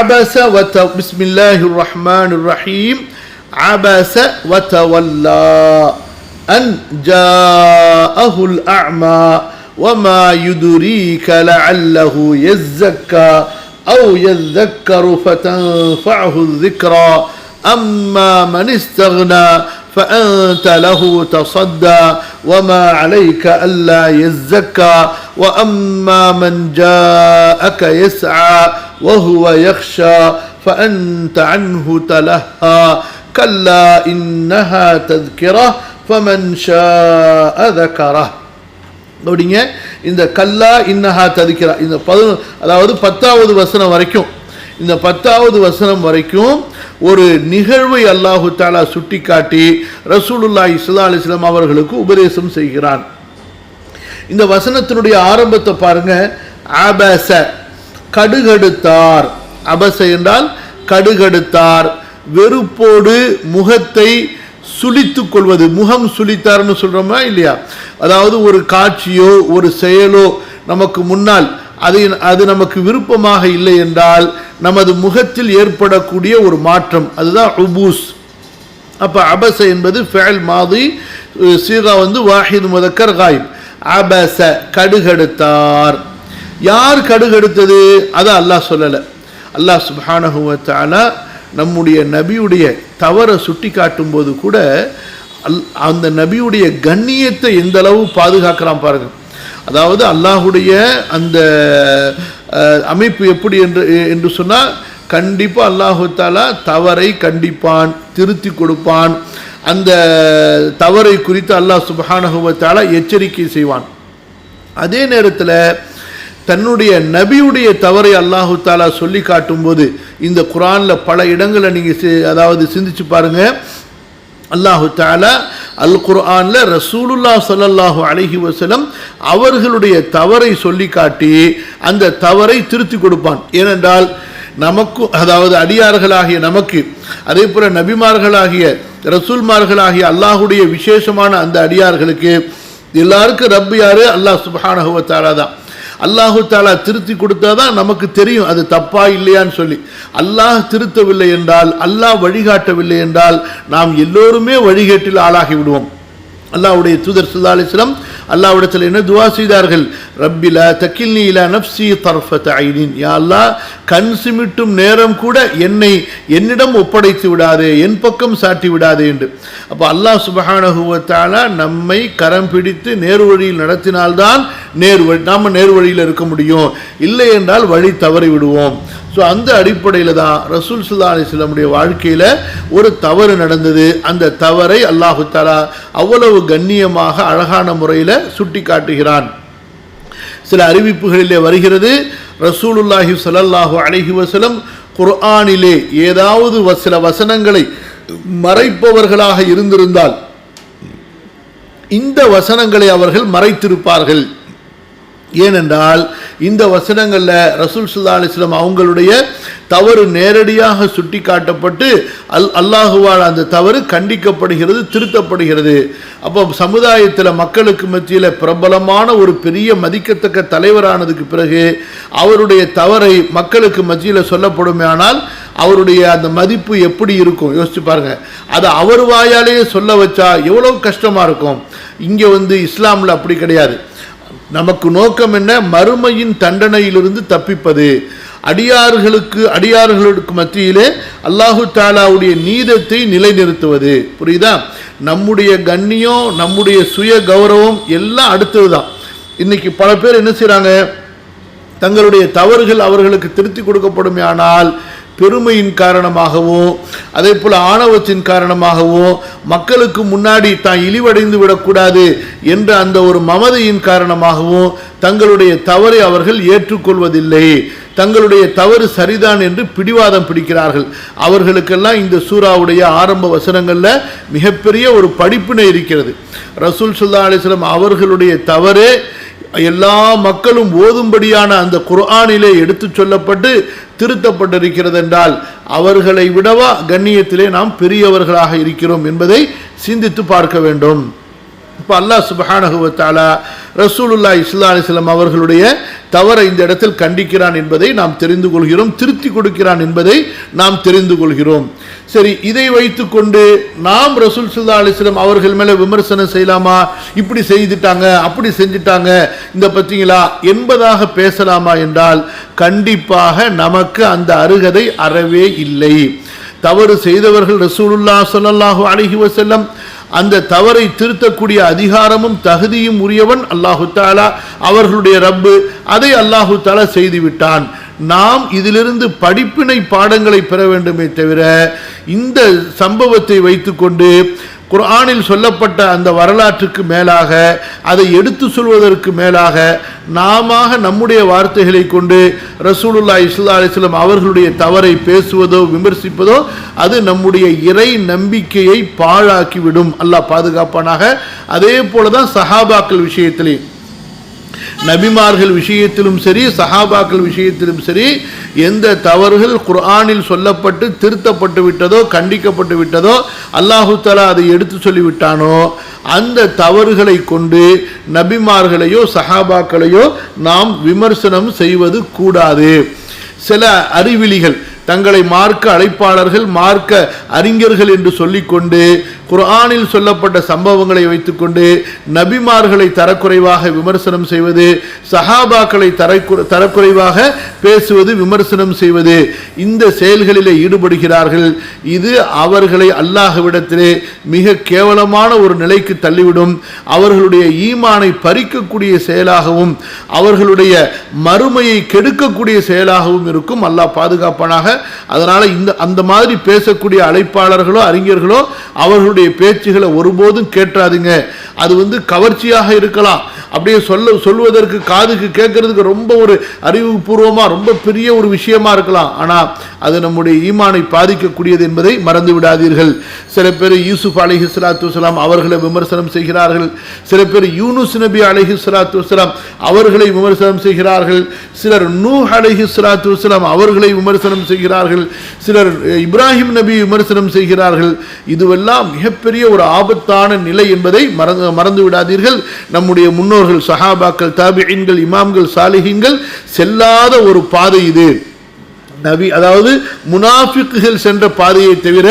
عبس وت... بسم الله الرحمن الرحيم. عبس وتولى أن جاءه الأعمى وما يدريك لعله يزكى أو يذكر فتنفعه الذكرى. أما من استغنى فأنت له تصدى وما عليك ألا يزكى وأما من جاءك يسعى وهو يخشى فأنت عنه تلهى كلا إنها تذكرة فمن شاء ذكره அப்படிங்க இந்த கல்லா இன்னஹா ததிக்கிறா இந்த பது அதாவது பத்தாவது வசனம் வரைக்கும் இந்த பத்தாவது வசனம் வரைக்கும் ஒரு நிகழ்வை அல்லாஹு தாலா சுட்டிக்காட்டி காட்டி ரசூலுல்லா இஸ்லா அலிஸ்லாம் அவர்களுக்கு உபதேசம் செய்கிறான். இந்த வசனத்தினுடைய ஆரம்பத்தை பாருங்க. அபச கடுகடுத்தார். அபச என்றால் கடுகடுத்தார். வெறுப்போடு முகத்தை சுழித்து கொள்வது. முகம் சுழித்தார்னு சொல்கிறோமா இல்லையா? அதாவது ஒரு காட்சியோ ஒரு செயலோ நமக்கு முன்னால் அது அது நமக்கு விருப்பமாக இல்லை என்றால் நமது முகத்தில் ஏற்படக்கூடிய ஒரு மாற்றம். அதுதான் உபூஸ். அப்போ அபச என்பது ஃபேல் மாதி சீகா வந்து வாஹித் முதக்கர் காயிப். அபச கடுகெடுத்தார். யார் கடுகெடுத்தது? அதை அல்லாஹ் சொல்லலை. அல்லாஹ் சுப்ஹானஹு நம்முடைய நபியுடைய தவறை சுட்டி காட்டும் போது கூட அல் அந்த நபியுடைய கண்ணியத்தை எந்த அளவு பாதுகாக்கிறான் பாருங்கள் அதாவது அல்லாஹுடைய அந்த அமைப்பு எப்படி என்று என்று சொன்னால் கண்டிப்பாக அல்லாஹு தாலா தவறை கண்டிப்பான் திருத்தி கொடுப்பான். அந்த தவறை குறித்து அல்லாஹ் சுப்ஹானஹு எச்சரிக்கை செய்வான். அதே நேரத்தில் தன்னுடைய நபியுடைய தவறை அல்லாஹு தாலா சொல்லி காட்டும்போது இந்த குரானில் பல இடங்களை நீங்கள் அதாவது சிந்திச்சு பாருங்க. அல்லாஹு தாலா அல் குர்ஆனில் ரசூலுல்லா ஸல்லல்லாஹு அலஹி வசலம் அவர்களுடைய தவறை சொல்லி காட்டி அந்த தவறை திருத்தி கொடுப்பான். ஏனென்றால் நமக்கு அதாவது அடியார்களாகிய நமக்கு அதே போல நபிமார்களாகிய ரசூல்மார்களாகிய அல்லாஹுடைய விசேஷமான அந்த அடியார்களுக்கு எல்லாருக்கும் ரப்பு யாரு? அல்லாஹ் சுப்ஹானஹு வ தான். அல்லாஹு தாலா திருத்தி கொடுத்தாதான் நமக்கு தெரியும் அது தப்பா இல்லையான்னு சொல்லி. அல்லாஹ் திருத்தவில்லை என்றால் அல்லாஹ் வழிகாட்டவில்லை என்றால் நாம் எல்லோருமே வழிகேட்டில் ஆளாகி விடுவோம். அல்லாவுடைய தூதர் சுல்லா அலிஸ்லாம் அல்லாவிடத்தில் என்ன துவா செய்தார்கள்? ரப்பிலா தக்கில்னி இலா நப்சி தர்ஃபத் ஐனின். யா அல்லாஹ் கண் சிமிட்டும் நேரம் கூட என்னை என்னிடம் ஒப்படைத்து விடாதே என் பக்கம் சாட்டி விடாதே என்று. அப்போ அல்லாஹ் சுபஹானஹுவத்தாலா நம்மை கரம் பிடித்து நேர் வழியில் நடத்தினால்தான் நேர் வழி நாம் நேர் வழியில் இருக்க முடியும். இல்லை என்றால் வழி தவறி விடுவோம். ஸோ அந்த அடிப்படையில் தான் ரசூல் சுல்லா அலிஸ்லமுடைய வாழ்க்கையில் ஒரு தவறு நடந்தது. அந்த தவறை அல்லாஹு தாலா அவ்வளவு கண்ணியமாக அழகான முறையில் சுட்டி காட்டுகிறான் சில அறிவிப்புகளிலே வருகிறது ரசூலுல்லாஹி சலல்லாஹு அலைஹி வசலம் குர்ஆனிலே ஏதாவது வ- சில வசனங்களை மறைப்பவர்களாக இருந்திருந்தால் இந்த வசனங்களை அவர்கள் மறைத்திருப்பார்கள். ஏனென்றால் இந்த வசனங்களில் ரசூல் சுல்லா அலிஸ்லாம் அவங்களுடைய தவறு நேரடியாக சுட்டி காட்டப்பட்டு அல் அல்லாஹுவால் அந்த தவறு கண்டிக்கப்படுகிறது திருத்தப்படுகிறது. அப்போ சமுதாயத்தில் மக்களுக்கு மத்தியில் பிரபலமான ஒரு பெரிய மதிக்கத்தக்க தலைவரானதுக்கு பிறகு அவருடைய தவறை மக்களுக்கு மத்தியில் சொல்லப்படுமேயானால் அவருடைய அந்த மதிப்பு எப்படி இருக்கும்? யோசிச்சு பாருங்க. அதை அவர் வாயாலேயே சொல்ல வச்சா எவ்வளோ கஷ்டமாக இருக்கும்? இங்கே வந்து இஸ்லாமில் அப்படி கிடையாது. நமக்கு நோக்கம் என்ன? மறுமையின் தண்டனையிலிருந்து தப்பிப்பது. அடியார்களுக்கு அடியார்களுக்கு மத்தியிலே அல்லாஹு தாலாவுடைய நீதத்தை நிலைநிறுத்துவது. புரியுதா? நம்முடைய கண்ணியம் நம்முடைய சுய கௌரவம் எல்லாம் அடுத்தது தான் இன்னைக்கு பல பேர் என்ன செய்கிறாங்க தங்களுடைய தவறுகள் அவர்களுக்கு திருத்தி கொடுக்கப்படுமே ஆனால் பெருமையின் காரணமாகவும் அதே போல் ஆணவத்தின் காரணமாகவும் மக்களுக்கு முன்னாடி தான் இழிவடைந்து விடக்கூடாது என்ற அந்த ஒரு மமதையின் காரணமாகவும் தங்களுடைய தவறை அவர்கள் ஏற்றுக்கொள்வதில்லை. தங்களுடைய தவறு சரிதான் என்று பிடிவாதம் பிடிக்கிறார்கள். அவர்களுக்கெல்லாம் இந்த சூறாவுடைய ஆரம்ப வசனங்களில் மிகப்பெரிய ஒரு படிப்பினை இருக்கிறது. ரசூல் சுல்லா அலிஸ்லாம் அவர்களுடைய தவறே எல்லா மக்களும் ஓதும்படியான அந்த குர்ஆனிலே எடுத்துச் சொல்லப்பட்டு திருத்தப்பட்டிருக்கிறது என்றால் அவர்களை விடவா கண்ணியத்திலே நாம் பெரியவர்களாக இருக்கிறோம் என்பதை சிந்தித்து பார்க்க வேண்டும். இப்போ அல்லாஹ் சுபஹானகுவத்தாலா ரசூலுல்லா இஸ்லா அலிஸ்லாம் அவர்களுடைய தவறை இந்த இடத்தில் கண்டிக்கிறான் என்பதை நாம் தெரிந்து கொள்கிறோம் திருத்தி கொடுக்கிறான் என்பதை நாம் தெரிந்து கொள்கிறோம். சரி இதை வைத்துக்கொண்டு நாம் ரசூல் சுல்லா அலிஸ்லாம் அவர்கள் மேலே விமர்சனம் செய்யலாமா? இப்படி செய்துட்டாங்க அப்படி செஞ்சுட்டாங்க இந்த பற்றிங்களா என்பதாக பேசலாமா என்றால் கண்டிப்பாக நமக்கு அந்த அருகதை அறவே இல்லை. தவறு செய்தவர்கள் ரசூலுல்லா ஸல்லல்லாஹு அலைஹி வஸல்லம் அந்த தவறை திருத்தக்கூடிய அதிகாரமும் தகுதியும் உரியவன் அல்லாஹு தாலா அவர்களுடைய ரப்பு. அதை அல்லாஹு தாலா செய்துவிட்டான். நாம் இதிலிருந்து படிப்பினை பாடங்களை பெற வேண்டுமே தவிர இந்த சம்பவத்தை வைத்துக்கொண்டு குர்ஆனில் சொல்லப்பட்ட அந்த வரலாற்றுக்கு மேலாக அதை எடுத்து சொல்வதற்கு மேலாக நாம நம்முடைய வார்த்தைகளை கொண்டு ரசூலுல்லா இஸ்லா அலிஸ்லாம் அவர்களுடைய தவறை பேசுவதோ விமர்சிப்பதோ அது நம்முடைய இறை நம்பிக்கையை பாழாக்கிவிடும். அல்லாஹ் பாதுகாப்பானாக. அதே போல தான் சஹாபாக்கள் விஷயத்திலே. நபிமார்கள் விஷயத்திலும் சரி சஹாபாக்கள் விஷயத்திலும் சரி எந்த தவறுகள் குர்ஆனில் சொல்லப்பட்டு திருத்தப்பட்டு விட்டதோ கண்டிக்கப்பட்டு விட்டதோ அல்லாஹு தலா அதை எடுத்து சொல்லிவிட்டானோ அந்த தவறுகளை கொண்டு நபிமார்களையோ சஹாபாக்களையோ நாம் விமர்சனம் செய்வது கூடாது. சில அறிவிலிகள் தங்களை மார்க்க அழைப்பாளர்கள் மார்க்க அறிஞர்கள் என்று சொல்லிக்கொண்டு குர்ஆனில் சொல்லப்பட்ட சம்பவங்களை வைத்துக்கொண்டு நபிமார்களை தரக்குறைவாக விமர்சனம் செய்வது சஹாபாக்களை தரக்கு தரக்குறைவாக பேசுவது விமர்சனம் செய்வது. இந்த செயல்களிலே ஈடுபடுகிறார்கள். இது அவர்களை அல்லாஹ்விடத்திலே மிக கேவலமான ஒரு நிலைக்கு தள்ளிவிடும். அவர்களுடைய ஈமானை பறிக்கக்கூடிய செயலாகவும் அவர்களுடைய மறுமையை கெடுக்கக்கூடிய செயலாகவும் இருக்கும். அல்லாஹ் பாதுகாப்பானாக. அதனால் இந்த அந்த மாதிரி பேசக்கூடிய அழைப்பாளர்களோ அறிஞர்களோ அவர்களுடைய பேச்சுகளை ஒருபோதும் கேட்டாதீங்க அது வந்து கவர்ச்சியாக இருக்கலாம். அப்படியே சொல்ல சொல்வதற்கு காதுக்கு கேட்கறதுக்கு ரொம்ப ஒரு அறிவுபூர்வமாக ரொம்ப பெரிய ஒரு விஷயமா இருக்கலாம். ஆனால் அது நம்முடைய ஈமானை பாதிக்கக்கூடியது என்பதை மறந்து விடாதீர்கள். சில பேர் யூசுப் அலஹி சலாத்து வலாம் அவர்களை விமர்சனம் செய்கிறார்கள். சில பேர் யூனுஸ் நபி அலஹி சலாத்து வலாம் அவர்களை விமர்சனம் செய்கிறார்கள். சிலர் நூ அலஹி சலாத்து வலாம் அவர்களை விமர்சனம் செய்கிறார்கள். சிலர் இப்ராஹிம் நபி விமர்சனம் செய்கிறார்கள். இதுவெல்லாம் மிகப்பெரிய ஒரு ஆபத்தான நிலை என்பதை மறந்து மறந்து விடாதீர்கள். நம்முடைய முன்னோர்கள் சஹாபாக்கள் தாபியின்கள் இமாம்கள் சாலிஹீன்கள் செல்லாத ஒரு பாதை இது. நபி அதாவது முனாஃபிக்குகள் சென்ற பாதையை தவிர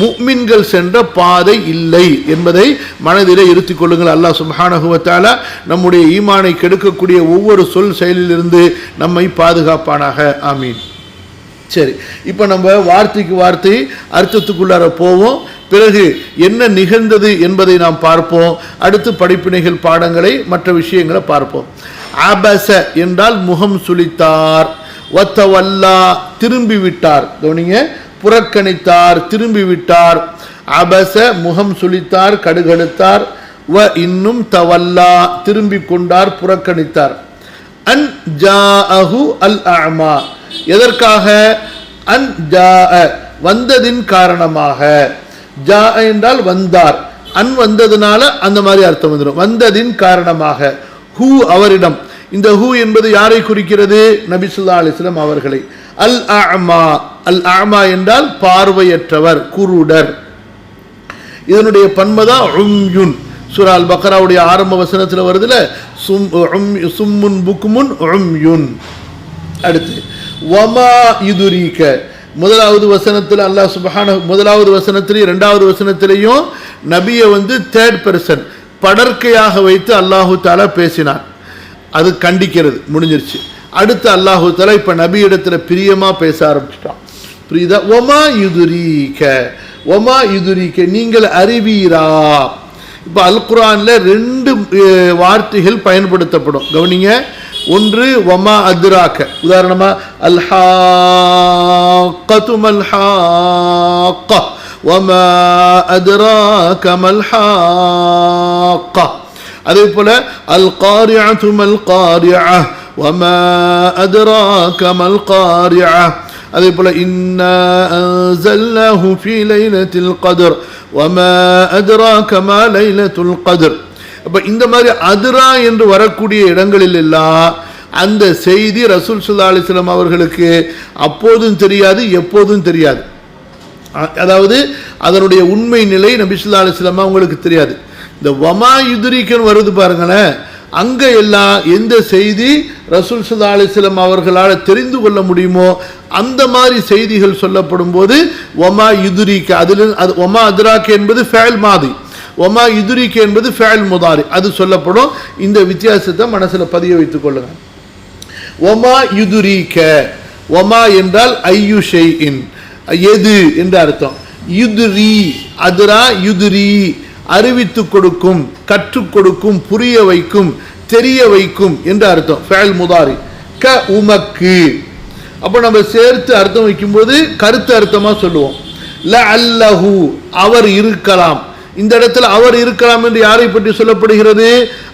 முக்மின்கள் சென்ற பாதை இல்லை என்பதை மனதிலே இருத்திக் கொள்ளுங்கள். அல்லாஹ் சுபானகுவத்தால நம்முடைய ஈமானை கெடுக்கக்கூடிய ஒவ்வொரு சொல் செயலிலிருந்து நம்மை பாதுகாப்பானாக. ஆமீன். சரி இப்போ நம்ம வார்த்தைக்கு வார்த்தை அர்த்தத்துக்குள்ளார போவோம். பிறகு என்ன நிகழ்ந்தது என்பதை நாம் பார்ப்போம். அடுத்து படிப்பினைகள் பாடங்களை மற்ற விஷயங்களை பார்ப்போம். அபச என்றால் முகம் சுழித்தார் ஒத்தவல்லா திரும்பி விட்டார் கவனிங்க. புறக்கணித்தார் திரும்பி விட்டார் அபச முகம் சுழித்தார் கடுகடுத்தார் வ இன்னும் தவல்லா திரும்பி கொண்டார் புறக்கணித்தார். அன் ஜா அஹு அல் அமா எதற்காக? அன் ஜா வந்ததின் காரணமாக. ஜா என்றால் வந்தார். அன் வந்ததுனால அந்த மாதிரி அர்த்தம் வந்துடும் வந்ததின் காரணமாக. ஹூ அவரிடம். இந்த ஹூ என்பது யாரை குறிக்கிறது? நபிசுல்லா அலிஸ்லாம் அவர்களை. அல் அமா அல் அமா என்றால் பார்வையற்றவர் குருடர். இதனுடைய பன்மதான் உம்யுன். சுரா அல் பக்ராவுடைய ஆரம்ப வசனத்தில் வருதுல சும் சும்முன் புக்குமுன் உம்யுன். அடுத்து வமா இதுரீக்க முதலாவது வசனத்தில் அல்லாஹ் சுபஹான முதலாவது வசனத்திலையும் ரெண்டாவது வசனத்திலையும் நபியை வந்து தேர்ட் பர்சன் படற்கையாக வைத்து அல்லாஹு தாலா பேசினான். அது கண்டிக்கிறது முடிஞ்சிருச்சு. அடுத்து அல்லாஹு தாலா இப்போ நபி இடத்துல பிரியமாக பேச ஆரம்பிச்சிட்டான். புரியுதா? ஒமா யுதுரீக ஒமா யுதுரீக நீங்கள் அறிவீரா? இப்போ அல் குரானில் ரெண்டு வார்த்தைகள் பயன்படுத்தப்படும். கவனிங்க. ஒன்று வமா அத்ராக்க உதாரணமா அல்ஹாக்கத்து மல்ஹாக்க வமா அத்ராக்க மல்ஹாக்க. அதே போல அல் காரிஅத்து மல் காரிஅ வமா அத்ராக்க மல் காரிஅ அதே போல இன்னா அன்சல்னாஹு ஃபீ லைலத்தில் கத்ர் வமா அத்ராக மா லைலத்துல் கத்ர். அப்போ இந்த மாதிரி அதுரா என்று வரக்கூடிய இடங்களில் எல்லாம் அந்த செய்தி ரசூல் சுல்லா அலிஸ்லாம் அவர்களுக்கு அப்போதும் தெரியாது எப்போதும் தெரியாது. அதாவது அதனுடைய உண்மை நிலை நபி ஸல்லல்லாஹு அவங்களுக்கு தெரியாது. இந்த வமா யுதுரிக்கன் வருது பாருங்களேன் அங்கே எல்லாம் எந்த செய்தி ரசூல் சுல்லா அலிஸ்லம் அவர்களால் தெரிந்து கொள்ள முடியுமோ அந்த மாதிரி செய்திகள் சொல்லப்படும் போது ஒமா யுதுரிக்க அதில் அது ஒமா அதிராக்கு என்பது ஃபேல் மாதிரி ஒமா யுதுரிக்க என்பது ஃபேல் முதாரி அது சொல்லப்படும். இந்த வித்தியாசத்தை மனசில் பதிய வைத்துக் கொள்ளுங்க. ஒமா யுதுரிக்க ஒமா என்றால் ஐயு ஷெய்இன் எது என்று அர்த்தம். யுதுரி அதுரா யுதுரி அறிவித்து கொடுக்கும் கற்றுக் கொடுக்கும் புரிய வைக்கும் தெரிய வைக்கும் என்று அர்த்தம். ஃபேல் முதாரி க உமக்கு. அப்போ நம்ம சேர்த்து அர்த்தம் வைக்கும்போது கருத்து அர்த்தமாக சொல்லுவோம். ல அல்லஹு அவர் இருக்கலாம். இந்த இடத்துல அவர் இருக்கலாம் என்று யாரை பற்றி சொல்லப்படுகிறது?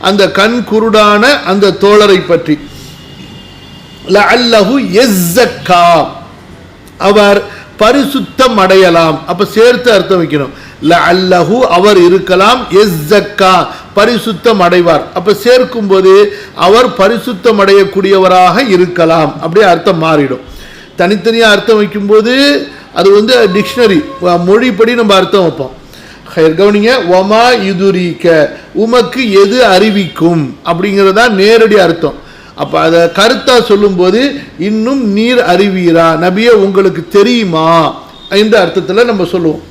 அந்த கண் குருடான அந்த தோழரை பற்றி. எஸ்ஸக்கா அவர் பரிசுத்தம் அடையலாம். அப்ப சேர்த்து அர்த்தம் வைக்கணும். அல்லஹு அவர் இருக்கலாம் எஸ்ஸக்கா பரிசுத்தம் அடைவார். அப்ப சேர்க்கும் போது அவர் பரிசுத்தம் அடையக்கூடியவராக இருக்கலாம். அப்படியே அர்த்தம் மாறிடும். தனித்தனியாக அர்த்தம் வைக்கும்போது அது வந்து டிக்ஷனரி மொழிப்படி நம்ம அர்த்தம் வைப்போம். கவனிங்க ஒமா யுதுரிக்க உமக்கு எது அறிவிக்கும்? அப்படிங்கிறதா நேரடி அர்த்தம். அப்போ அதை கருத்தாக சொல்லும்போது இன்னும் நீர் அறிவீரா? நபியை உங்களுக்கு தெரியுமா? என்ற அர்த்தத்தில் நம்ம சொல்லுவோம்.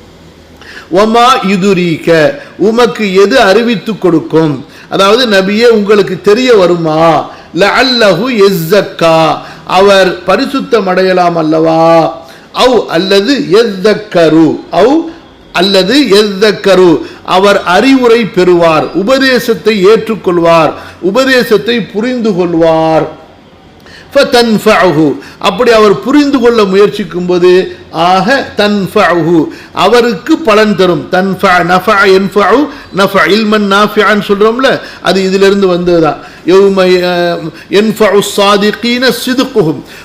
ஒமா யுதுரீக்க உமக்கு எது அறிவித்து கொடுக்கும்? அதாவது நபியே உங்களுக்கு தெரிய வருமா? ல அல்லஹு எஸ்ஸக்கா அவர் பரிசுத்தம் அடையலாம் அல்லவா? அவ் அல்லது எஸ்தக்கரு அவ் அல்லது எத்தக்கரு அவர் அறிவுரை பெறுவார் உபதேசத்தை ஏற்றுக்கொள்வார் உபதேசத்தை புரிந்து கொள்வார் அப்படி அவர் புரிந்து கொள்ள முயற்சிக்கும் போது ஆக தன்ஃபஅஹு. அவருக்கு பலன் தரும். தன்ஃப நஃபஅ யன்ஃபஅு நஃப இல்மன் நாஃபிஅன் சொல்றோம்ல அது இதிலிருந்து வந்ததுதான் யௌம யன்ஃபஅு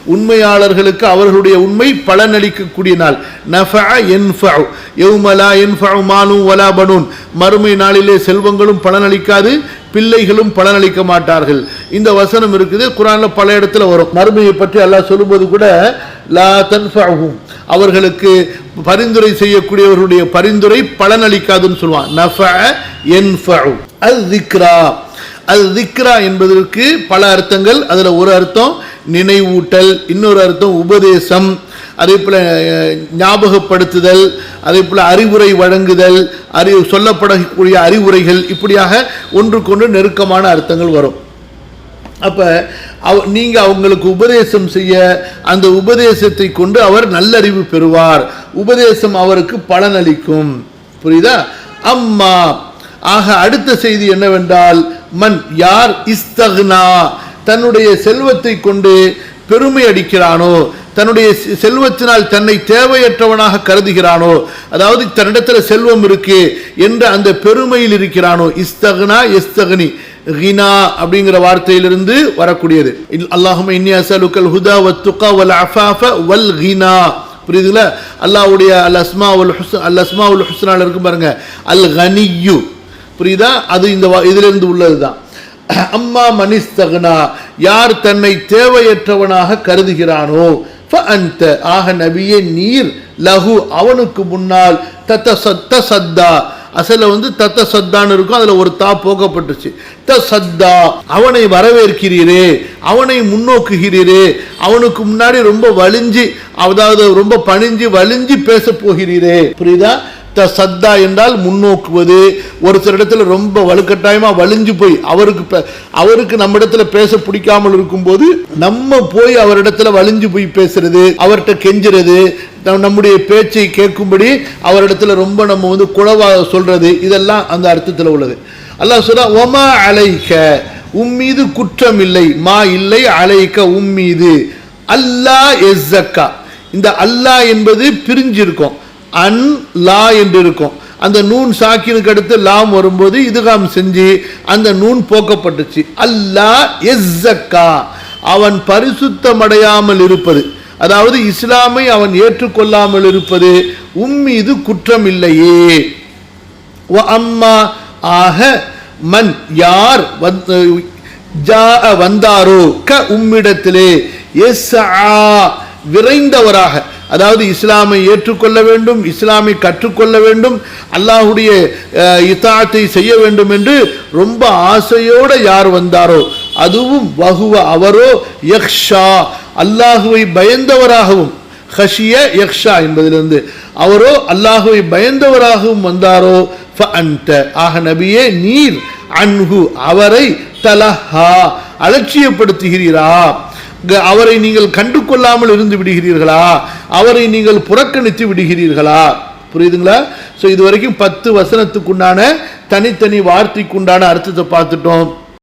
உண்மையாளர்களுக்கு அவர்களுடைய உண்மை பலனளிக்கக்கூடிய நாள். நஃப யன்ஃபஅு யௌம என் யன்ஃபஅு வலா பனூன். மறுமை நாளிலே செல்வங்களும் பலனளிக்காது பிள்ளைகளும் பலனளிக்க மாட்டார்கள். இந்த வசனம் இருக்குது குரானில் பல இடத்துல வரும். மறுமையை பற்றி அல்லாஹ் சொல்லும்போது கூட லா தன்ஃபாகும் அவர்களுக்கு பரிந்துரை செய்யக்கூடியவர்களுடைய பரிந்துரை பலனளிக்காதுன்னு சொல்லுவான். நஃப என் அல் திக்ரா அல் திக்ரா என்பதற்கு பல அர்த்தங்கள். அதில் ஒரு அர்த்தம் நினைவூட்டல். இன்னொரு அர்த்தம் உபதேசம். அதே போல் ஞாபகப்படுத்துதல். அதே போல அறிவுரை வழங்குதல் அறி சொல்லப்படக்கூடிய அறிவுரைகள் இப்படியாக ஒன்றுக்கொன்று நெருக்கமான அர்த்தங்கள் வரும். அப்ப அவ நீங்கள் அவங்களுக்கு உபதேசம் செய்ய அந்த உபதேசத்தை கொண்டு அவர் நல்லறிவு பெறுவார். உபதேசம் அவருக்கு பலனளிக்கும் புரியுதா? அம்மா ஆக அடுத்த செய்தி என்னவென்றால் மன் யார் இஸ்தகுனா தன்னுடைய செல்வத்தை கொண்டு பெருமை அடிக்கிறானோ தன்னுடைய செல்வத்தினால் தன்னை தேவையற்றவனாக கருதுகிறானோ அதாவது தன்னிடத்தில் செல்வம் இருக்கு என்ற அந்த பெருமையில் இருக்கிறானோ இஸ்தகனா எஸ்தகனி ஹினா அப்படிங்கிற வார்த்தையிலிருந்து வரக்கூடியது. அல்லாஹும் இன்னியாசலுக்கல் ஹுதா வத் துக்கா வல் அஃபாஃப வல் ஹினா. புரியுதுங்களா அல்லாஹ்வுடைய அல் அஸ்மா உல் ஹுஸ்ன் அல் அஸ்மா உல் ஹுஸ்னால இருக்கும் பாருங்க. அல் கனியு. புரியுதா? அது இந்த இதிலிருந்து உள்ளது தான் அம்மா மனிஸ்தகனா யார் தன்னை தேவையற்றவனாக கருதுகிறானோ அந்த ஆக நபியே நீர் லஹு அவனுக்கு முன்னால் தத்த சத்த சத்தா அசல வந்து தத்த சத்தான்னு இருக்கும் அதுல ஒரு தா போகப்பட்டுச்சு. த சத்தா அவனை வரவேற்கிறீரே அவனை முன்னோக்குகிறீரே அவனுக்கு முன்னாடி ரொம்ப வலிஞ்சு அதாவது ரொம்ப பணிஞ்சு வலிஞ்சு பேச போகிறீரே. புரியுதா? த சத்தா என்றால் முன்னோக்குவது. ஒரு சில இடத்துல ரொம்ப வலுக்கட்டாயமாக வலிஞ்சு போய் அவருக்கு அவருக்கு நம்ம இடத்துல பேச பிடிக்காமல் இருக்கும்போது நம்ம போய் அவரிடத்துல வலிஞ்சு போய் பேசுறது அவர்கிட்ட கெஞ்சுறது நம்முடைய பேச்சை கேட்கும்படி அவரிடத்துல ரொம்ப நம்ம வந்து குழவாக சொல்றது இதெல்லாம் அந்த அர்த்தத்தில் உள்ளது. அல்லாஹ் சொல்றா ஒமா அலைக்க உம்மீது குற்றம் இல்லை மா இல்லை அலைக்க உம்மீது அல்லாஹ் எஸ்ஸக்கா. இந்த அல்லாஹ் என்பது பிரிஞ்சிருக்கும். அன் லா என்று இருக்கும் அந்த நூன் சாக்கினுக்கு அடுத்து லாம் வரும்போது இதுகாம் செஞ்சு அந்த நூன் போக்கப்பட்டுச்சு. அல்லா எஸ்ஸக்கா. அவன் பரிசுத்தமடையாமல் இருப்பது. அதாவது இஸ்லாமை அவன் ஏற்றுக்கொள்ளாமல் இருப்பது உம்மீது குற்றம் இல்லையே அம்மா ஆக மன் யார் வந்தாரோ? க உம்மிடத்திலே. எஸ் விரைந்தவராக. அதாவது இஸ்லாமை ஏற்றுக்கொள்ள வேண்டும் இஸ்லாமை கற்றுக்கொள்ள வேண்டும் அல்லாஹுடைய இத்தாத்தை செய்ய வேண்டும் என்று ரொம்ப ஆசையோடு யார் வந்தாரோ அதுவும் வகுவ அவரோ யக்ஷா. அல்லாஹுவை பயந்தவராகவும் ஹஷிய யக்ஷா என்பதிலிருந்து அவரோ அல்லாஹுவை பயந்தவராகவும் வந்தாரோ அன்ட. ஆக நபியே நீர் அன்ஹு அவரை தலஹா அலட்சியப்படுத்துகிறீரா. அவரை நீங்கள் கண்டு கொள்ளாமல் இருந்து விடுகிறீர்களா? அவரை நீங்கள் புறக்கணித்து விடுகிறீர்களா? புரியுதுங்களா? ஸோ இது வரைக்கும் பத்து வசனத்துக்குண்டான தனித்தனி வார்த்தைக்குண்டான அர்த்தத்தை பார்த்துட்டோம்.